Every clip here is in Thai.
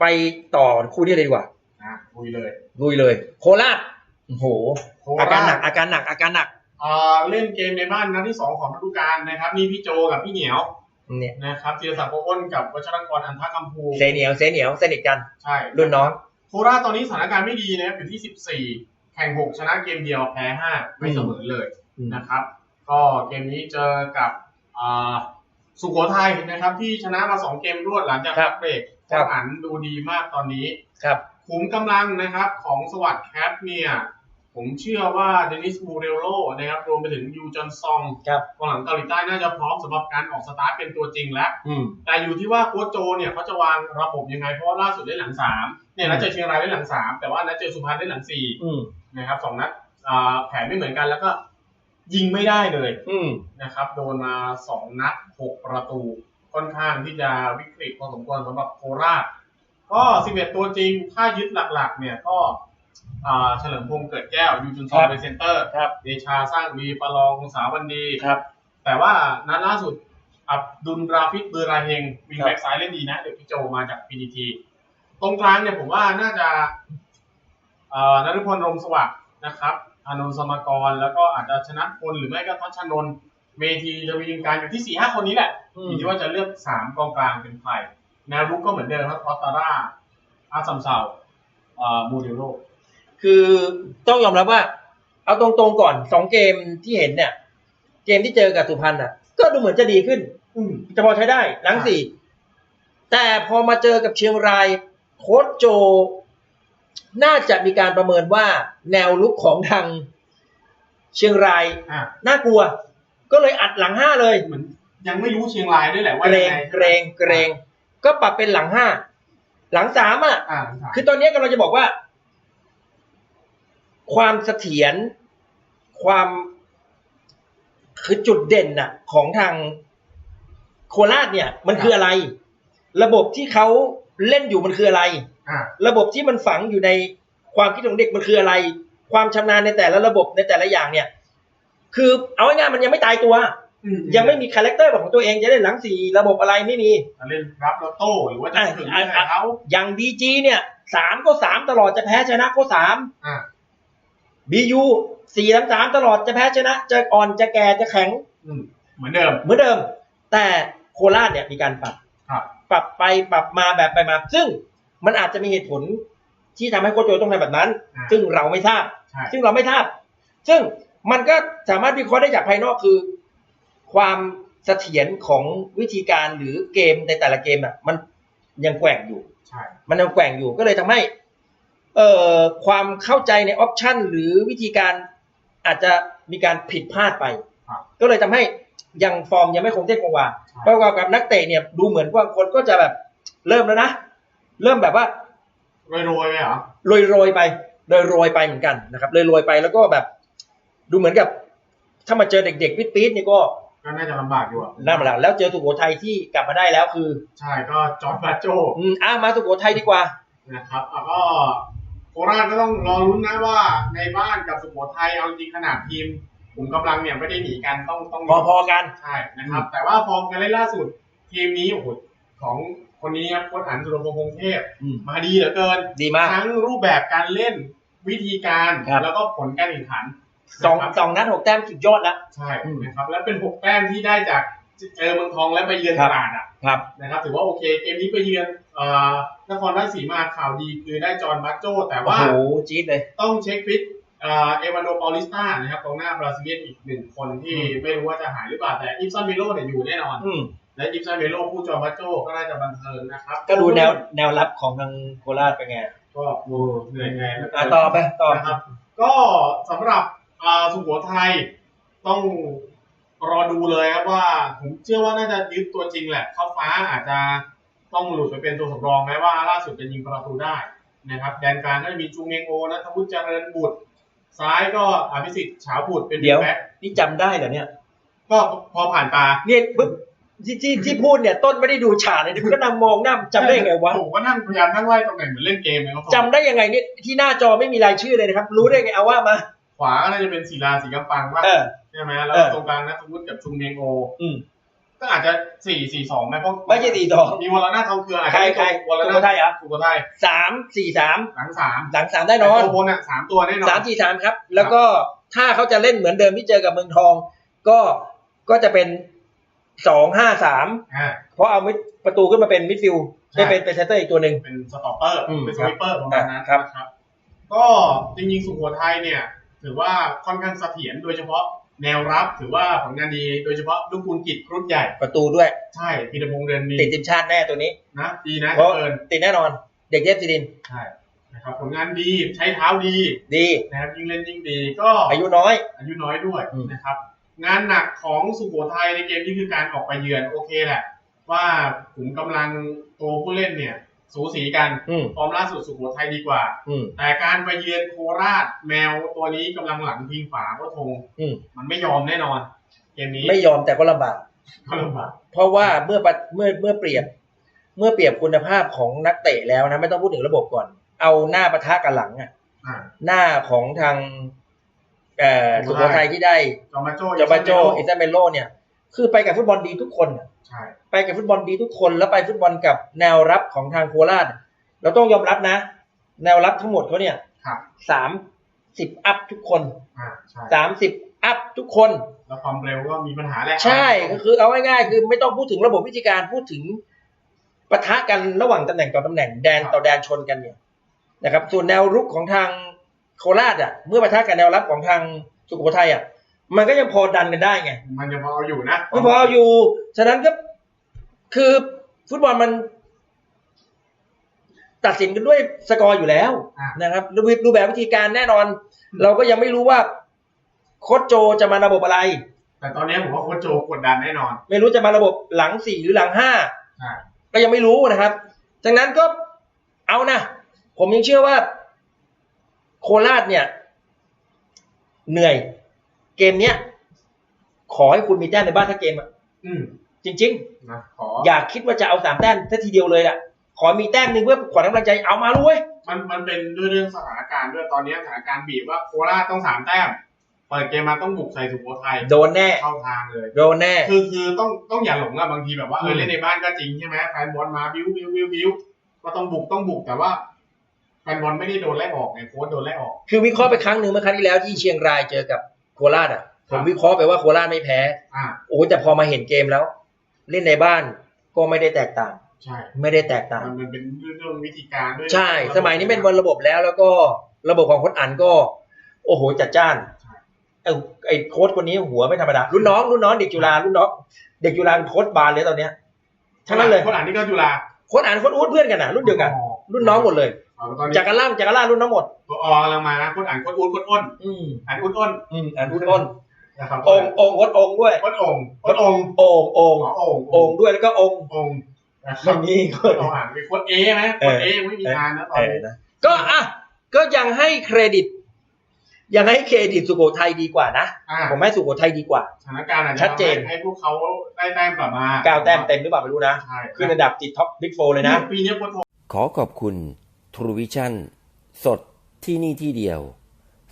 ไปต่อคู่นี้เลยดีกว่าอะคุยเลยลุยเลย โคราชโอ้โหโคอาการราหนัชกอาการหนักอาการหนักอ่าเล่นเกมในบ้านนัดที่สองของฤดูกาลนะครับมีพี่โจกับพี่เหนียวเนี่ยนะครับธีรศักดิ์โกอ้นกับวัชรกรอันทะคำภูเซเหนียวเซเหนียวสนิทกันใช่รุ่นน้องโคราชตอนนี้สถานการณ์ไม่ดีนะครับอยู่ที่ 14 แข่ง 6 ชนะเกมเดียวแพ้5ไม่เสมอเลยอืมนะครับ ก็เกมนี้เจอกับอ่าสุโขทัยนะครับที่ชนะมา 2 เกมรวดหลังจากพักเบรก ครับอันดูดีมากตอนนี้ ครับ ขุมกำลังนะครับของสวัสด์แคทเนี่ย ผมเชื่อว่าเดนิสมูเรโลนะครับรวมไปถึงยูจอนซองครับ กองหลังเกาหลีใต้น่าจะพร้อมสำหรับการออกสตาร์ทเป็นตัวจริงแล้ว อืม แต่อยู่ที่ว่าโค้ชโจเนี่ยเขาจะวางระบบยังไง เพราะว่าล่าสุดได้หลังสามเนี่ยนัดเจอเชียงรายได้หลังสามแต่ว่านัดเจอสุพรรณได้หลังสี่อืม นะครับสองนัดอ่าแผนไม่เหมือนกันแล้วก็ยิงไม่ได้เลยอืม นะครับโดนมาสองนัดหกประตู ค่อนข้างที่จะวิกฤตพอสมควรสำหรับโคราช ก็สิบเอ็ดตัวจริง ถ้ายึดหลักๆ เนี่ยก็อ่าเฉลิมพงษ์เกิดแก้วยูจุนซอนเป็นเซนเตอร์ครับเดชาสร้างดีประลองสาวันดีครับ แต่ว่านัดล่าสุดอับดุลราฟิดเบอร์ราเฮงวิงครับแบ็กซ้ายเล่นดีนะ เดี๋ยวพี่โจมาจาก PDT ตรงกลางเนี่ยผมว่าน่าจะเอ่อนฤพลรมสวัสดิ์นะครับ อานนท์สมกร แล้วก็อาจจะชนะพลหรือไม่ก็ทัชชนนท์ เมธีระวีการอยู่ที่สี่ห้าคนนี้แหละอือมยู่ที่ว่าจะเลือกสามกองกลางเป็นใครแนวรุกก็เหมือนเดิมครับออตตาร่าอาซัมเซาเอ่อมูเดโลคือต้องยอมรับว่า เอาตรงๆก่อนสองเกมที่เห็นเนี่ย เกมที่เจอกับสุพรรณอะ ก็ดูเหมือนจะดีขึ้น อืมจะพอใช้ได้หลังสี่แต่พอมาเจอกับเชียงราย โค้ชโจ น่าจะมีการประเมินว่าแนวลุกของทางเชียงรายอะน่ากลัว ก็เลยอัดหลังห้าเลยเหมือนยังไม่รู้เชียงรายด้วยแหละว่าเกรยังงไงเกรงเกรง ก็ปรับเป็นหลังห้าหลังสามอะ อ่าคือตอนนี้กำลังจะบอกว่า ความเสถียรความคือจุดเด่นน่ะ ของทางโคราชเนี่ย มันคืออะไร ระบบที่เขาเล่นอยู่มันคืออะไร อ่าระบบที่มันฝังอยู่ในความคิดของเด็กมันคืออะไร ความชำนาญในแต่ละระบบในแต่ละอย่างเนี่ย คือเอาง่ายๆมันยังไม่ตายตัว ยังไม่มีคาแรคเตอร์ของตัวเองจะเล่นหลังสี่ระบบอะไรไม่มีจะเล่นรับแล้วโต้หรือว่าจะอะถึงอะใส่เขาอย่างบีจีเนี่ยสามก็สามตลอดจะแพ้ชนะก็สามอ่าบียูสี่สามสามตลอดจะแพ้ชนะจะอ่อนจะแก่จะแข็งอืมเหมือนเดิม เหมือนเดิม แต่โคราชเนี่ยมีการปรับครับปรับไปปรับมาแบบไปมา ซึ่งมันอาจจะมีเหตุผลที่ทำให้โคชโจต้องทำแบบนั้นอ่าซึ่งเราไม่ทราบใช่ซึ่งเราไม่ทราบ ซึ่ง มันก็สามารถวิเคราะห์ได้จากภายนอกคือ ความเสถียรของวิธีการหรือเกมในแต่ละเกมอะ มันยังแกว่งอยู่ใช่มันยังแกว่งอยู่ก็เลยทำให้ เอ่อความเข้าใจในออปชันหรือวิธีการอาจจะมีการผิดพลาดไปครับก็เลยทำให้ยังฟอร์มยังไม่คงเส้นคงวาใช่ประกอบกับนักเตะเนี่ยดูเหมือนว่าคนก็จะแบบเริ่มแล้วนะ เริ่มแบบว่าโรยๆไปเหรอโรยโรยๆไปโรยโรยๆไปเหมือนกันนะครับเลยโรยๆไปแล้วก็แบบ ดูเหมือนกับ ถ้ามาเจอเด็กๆปิดปี๊ดๆนี่ก็ก็น่าจะลำบากอยู่อะน่ามาแล้วแล้วเจอสุโขทัยที่กลับมาได้แล้วคือ ใช่ก็จอร์ดบาโจอืมอะมาสุโขทัยดีกว่านะครับแล้วก็โคราชก็ต้องรอรุ้นนะว่าในบ้านกับสุโขทัยเอาจริงขนาดทีมผมกำลังเนี่ยไม่ได้หนีกันต้องต้องพอๆกันใช่นะครับ แต่ว่าฟอร์มการเล่นล่าสุด ทีมนี้โอ้โหของคนนี้ครับโค้ชอันสุรพงษ์คงเทพอืมมาดีเหลือเกิน ดีมากทั้งรูปแบบการเล่นวิธีการครับแล้วก็ผลการแข่งขัน สองนะครับสองนัดหกแต้มสุดยอดแล้ว ใช่อืมนะครับและเป็นหกแต้มที่ได้จากเจอเมืองทองและไปเยือนครัตบลาดอะครับนะครับถือว่าโอเคเกมนี้ไปเยือนเอ่อนครราชสีมาข่าวดีคือได้จอห์นบัตโจแต่โอ้ว่าโหจี๊ดเลยต้องเช็คฟิตเอ่อเอวานโดปาลิสตานะครับกองหน้าบราซิเลียนอีกหนึ่งคนที่อืมไม่รู้ว่าจะหายหรือเปล่าแต่อิฟซันเมโลเนี่ยอยู่แน่นอนอืมและอิฟซันเมโลผู้จอห์นบัตโจก็น่าจะบันเทิงนะครับ ก็ดูแนวแนวรับของทางโคราชเป็นไงก็โอ้เหนื่อยไงอะต่อไปต่อนะครับ ก็สำหรับอ่า สุโขทัยต้องรอดูเลยครับว่า ผมเชื่อว่าน่าจะยึดตัวจริงแหละเข้าฟ้าอาจจะต้องหลุดไปเป็นตัวสำรองแม้ว่าล่าสุดจะยิงประตูได้นะครับแดนกลางก็จะมีจูเมงโอนัทวุฒิเจริญบุตร ซ้ายก็อภิสิทธิ์ฉาวบุตรเป็นเดี๋ยวแบ็คนี่จำได้เหรอเนี่ย ก็พอผ่านตาเนี่ยปึ๊บที่ที่ที่พูดเนี่ยต้นไม่ได้ดูฉากเลยคุณก็นั่งมองหน้าจำได้ไงวะผมก็นั่งพยายามนั่งไล่ตรงไหนเหมือนเล่นเกมเลยครับผมจำได้ยังไงเนี่ยที่หน้าจอไม่มีรายชื่อเลยนะครับ รู้ได้ไงเอาว่ามา ขวาก็น่าจะเป็นศิลาสีกำปังว่าเออใช่ไหมแล้วเออตรงกลางนัทวุฒิกับชุมเมงโออืมก็อาจจะสี่สี่สองไหมเพราะไม่ใช่สี่สองมีวรนาถทองเครืออาจใครจะใครวรสุนาโขทัยเหรอสุโขทัยสามสี่สามหลังสามหลังสามได้นอนแต่ตัวบนอะสามตัวแน่นอนสามสี่สามครับ แล้วก็ถ้าเขาจะเล่นเหมือนเดิมที่เจอกับเมืองทอง ก็ก็จะเป็นสองห้าสามอ่าเพราะเอามิดประตูขึ้นมาเป็นมิดฟิลด์ใช่ได้เป็นเป็นเซนเตอร์อีกตัวหนึ่งเป็นสต็อปเปอร์อืมเป็นสวิปเปอร์ประมาณนั้นครับนะครับก็จริงๆสุโขทัยเนี่ย ถือว่าค่อนข้างเสถียรโดยเฉพาะแนวรับถือว่าผลงานดีโดยเฉพาะลูกคุณกิจครุฑใหญ่ ประตูด้วย ใช่พีรพงษ์เรือนมีติดทีมชาติแน่ตัวนี้นะดีนะเพราะเอิญติดแน่นอน เด็กเทพศิรินทร์ใช่นะครับผลงานดีใช้เท้าดีดีนะครับยิ่งเล่นยิ่งดีก็อายุน้อย อายุน้อยด้วยอืมนะครับ งานหนักของสุโขทัยในเกมนี้คือการออกไปเยือนโอเคแหละว่าขุมกำลังตัวผู้เล่นเนี่ย สูสีกันอืมฟอร์มล่าสุดสุโขทัยดีกว่าอืมแต่การไปเยือนโคราชแมวตัวนี้กำลังหลังพิงฝาก็ทงอืมมันไม่ยอมแน่นอนเกมนี้ไม่ยอมแต่ก็ลำบากก็ลำบากเพราะว่าเมื่อปะเมื่อเมื่อเปรียบ เมื่อเปรียบคุณภาพของนักเตะแล้วนะไม่ต้องพูดถึงระบบก่อน เอาหน้าปะทะกับหลังอะอ่าหน้าของทางเอ่อสุสุโขโขทัยทัยที่ได้จอมาโจจาบาโจอิซาเมโลเนี่ย คือไปกับฟุตบอลดีทุกคนอะใช่ไปกับฟุตบอลดีทุกคน แล้วไปฟุตบอลกับแนวรับของทางโคราชเราต้องยอมรับนะ แนวรับทั้งหมดเขาเนี่ยครับสามสิบอัพทุกคนอ่าใช่สามสิบอัพทุกคน แล้วความเร็วก็มีปัญหาแหละใช่ก็คือเอาง่ายๆคือไม่ต้องพูดถึงระบบวิธีการพูดถึงปะทะกันระหว่างตำแหน่งต่อตำแหน่งแดนต่อแดนชนกันเนี่ยนะครับ ส่วนแนวรุกของทางโคราชอะ เมื่อปะทะกับแนวรับของทางสุโขทัยอะ มันก็ยังพอดันกันได้ไงมันยังพอเอาอยู่นะไม่พอเอาอยู่ ฉะนั้นก็คือฟุตบอลมัน ตัดสินกันด้วยสกอร์อยู่แล้วอะนะครับดูดูแบบวิธีการแน่นอน เราก็ยังไม่รู้ว่าโค้ชโจจะมาระบบอะไร แต่ตอนนี้ผมว่าโค้ชโจกดดันแน่นอน ไม่รู้จะมาระบบหลังสี่หรือหลังห้าใช่ก็ยังไม่รู้นะครับดังนั้นก็เอานะผมยังเชื่อว่า โคราชเนี่ย เหนื่อย เกมเนี้ยขอให้คุณมีแต้มในบ้านทั้งเกมอะอืมจริงนะขอๆอย่าคิดว่าจะเอาสามแต้มแค่ทีเดียวเลยล่ะขอมีแต้มหนึ่งเพื่อขวัญกำลังใจเอามาลุยมันมันเป็นด้วยเรื่องสถานการณ์ด้วยตอนนี้สถานการณ์บีบว่าโคราชต้องสามแต้มเปิดเกมมาต้องบุกใส่สุโขทัยโดนแน่เข้าทางเลยโดนแน่คือคือต้องต้องอย่าหลงอะบางทีแบบว่าเออมเล่นในบ้านก็จริงใช่ไหมแฟนบอลมาบิ้วบิ้วบิ้วบิ้วก็ต้องบุกต้องบุกแต่ว่าแฟนบอลไม่ได้โดนไล่ออกไงโค้ชโดนไล่ออก คือวิเคราะห์ไปครั้งหนึ่งเมื่อครั้งที่แล้วที่เชียงรายเจอกับ โคราชอะผครัมบวิเคราะห์ไปว่าโคราชไม่แพ้อ่าโอ้ยแต่พอมาเห็นเกมแล้ว เล่นในบ้านก็ไม่ได้แตกต่างใช่ไม่ได้แตกต่างมันมันเป็นเรื่องวิธีการด้วยใช่ สมัยนี้เป็นบอลระบบแล้วแล้วก็ระบบของโค้ชอันก็ โอ้โหจัดจ้านไอ้ไอ้โค้ชคนนี้หัวไม่ธรรมดารุ่นน้องรุ่นน้องเด็กจุฬารุ่นน้องเด็กจุฬาโค้ชบานเลยตอนเนี้ยทั้งนั้นเลยคนอ่านนี่ก็จุฬาโค้ชอันโค้ชอู๊ดเพื่อนกันนะรุ่นเดียวกัน รุ่นน้องหมดเลย อ๋อตอนนี้จากกันล่างจากกันล่างรุ่นน้องหมดตัวออกำลังมานะคนอ่านโค้ชอ้วนโค้ชอ้นอืมอ่านอ้วนอ้นอืมอันรุ่นอ้นนะครับองค์องค์โค้ชองค์ด้วยโค้ชองค์โค้ชองค์โอ่งโอ่งอ๋อองค์โอ่งด้วยแล้วก็องค์องค์นะคไม่รับมีโค้ชเราอ่านเป็นโค้ดเอไหมโค้ดเอยังไม่มีงานนะตอนเออนี้นะก็อะก็ยังให้เครดิต ยังให้เครดิตสุโขทัยดีกว่านะอ่าผมให้สุโขทัยดีกว่าสถานการณ์อาจจะชัดเจนทำให้ให้พวกเขาได้แต้มกลับมาเก้าแต้มเต็มหรือเปล่าไม่รู้นะใช่ขึ้นระดับติดท็อปบิ๊กโฟเลยนะปีนี้โค้ดขอขอบคุณ ทรูวิชั่นสดที่นี่ที่เดียว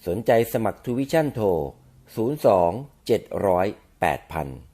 สนใจสมัครทรูวิชั่นโทร 02 700 8000